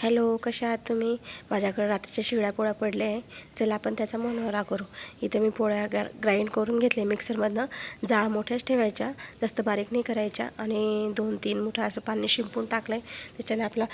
Hello कशा आहात तुम्ही? माझ्याकडे रात्रीच्या शिळ्या पोळ्या पडल्या आहे. चला आपण त्याचा मनोहरा करू. इथं मी पोळ्या ग्रा ग्राइंड करून घेतले मिक्सरमधनं जाळ मोठ्याच ठेवायच्या जास्त बारीक नाही करायच्या आणि दोन तीन मोठं असं पाणी शिंपून टाकलं आहे त्याच्याने आपला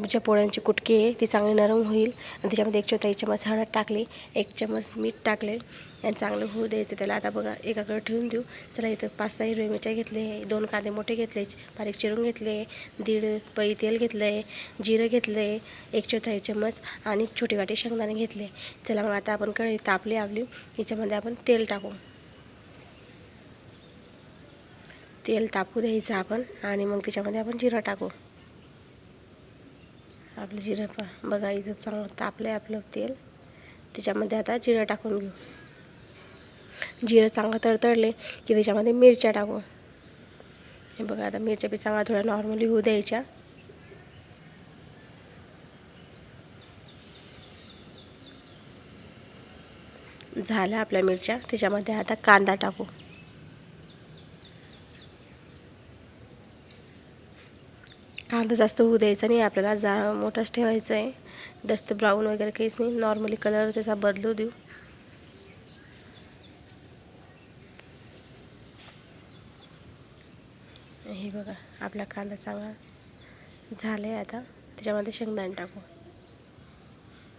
ज्या पोळ्यांची कुटकी आहे ती चांगली नरम होईल. आणि त्याच्यामध्ये एक चौथाई चमच हळद टाकली एक चमच मीठ टाकले आणि चांगलं होऊ द्यायचं. त्याला आता बघा एकाकडे ठेवून देऊ. चला इथं पाच सहा हिरवे मिरच्या घेतले दोन कांदे मोठे घेतले बारीक चिरून घेतले दीड पई तेल घेतलं आहे जिरं घेतलं आहे एक चौथाई चम्मच आणि छोटी वाटी शेंगदाणे घेतले. चला मग आता आपण कढई तापली आपली याच्यामध्ये आपण तेल टाकू. तेल तापू द्यायचं आपण आणि मग त्याच्यामध्ये आपण जिरं टाकू. आपलं जिरं पा बघा इथं चांगलं तापलं आहे आपलं तेल. त्याच्यामध्ये आता जिरं टाकून घेऊ. जिरं चांगलं तडतडले की त्याच्यामध्ये मिरच्या टाकू. हे बघा आता मिरच्या बी चांगल्या थोड्या नॉर्मली होऊ द्यायच्या. झाल्या आपल्या मिरच्या. त्याच्यामध्ये आता कांदा टाकू. कांदा जास्त होऊ द्यायचा नाही. आपल्याला जा मोठाच ठेवायचं आहे जास्त ब्राऊन वगैरे काहीच नाही. नॉर्मली कलर त्याचा बदलू देऊ. हे बघा आपला कांदा चांगला झाला आहे आता. त्याच्यामध्ये शेंगदाणे टाकू.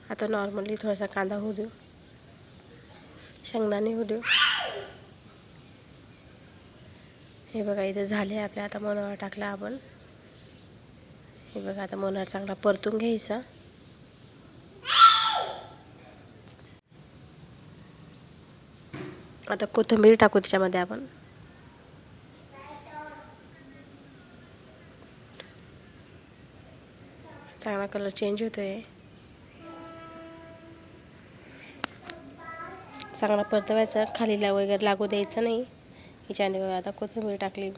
आता नॉर्मली थोडासा कांदा होऊ देऊ. शेंगदाणे होऊ देऊ हे बघा इथं झाले आपल्या आता मनोहर टाकला आपण. हे बघा आता मनोहर चांगला परतून घ्यायचा. आता कोथिंबीर टाकू त्याच्यामध्ये आपण. चांगला कलर चेंज होतोय. चांगला परतवायचा खालीला वगैरे लागू द्यायचं नाही. याच्यामध्ये बघा आता कोथिंबीर टाकली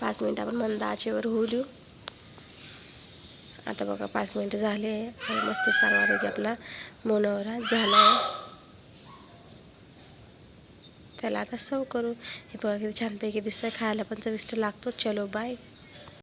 पाच मिनटं आपण मंद आचेवर होऊ देऊ. आता बघा पाच मिनटं झाले. आणि मस्त चांगल्यापैकी आपला मोनवरा झाला आहे त्याला आता सर्व करू. हे बघा किती छानपैकी दिसतंय. खायला पण चविष्ट लागतो. चलो बाय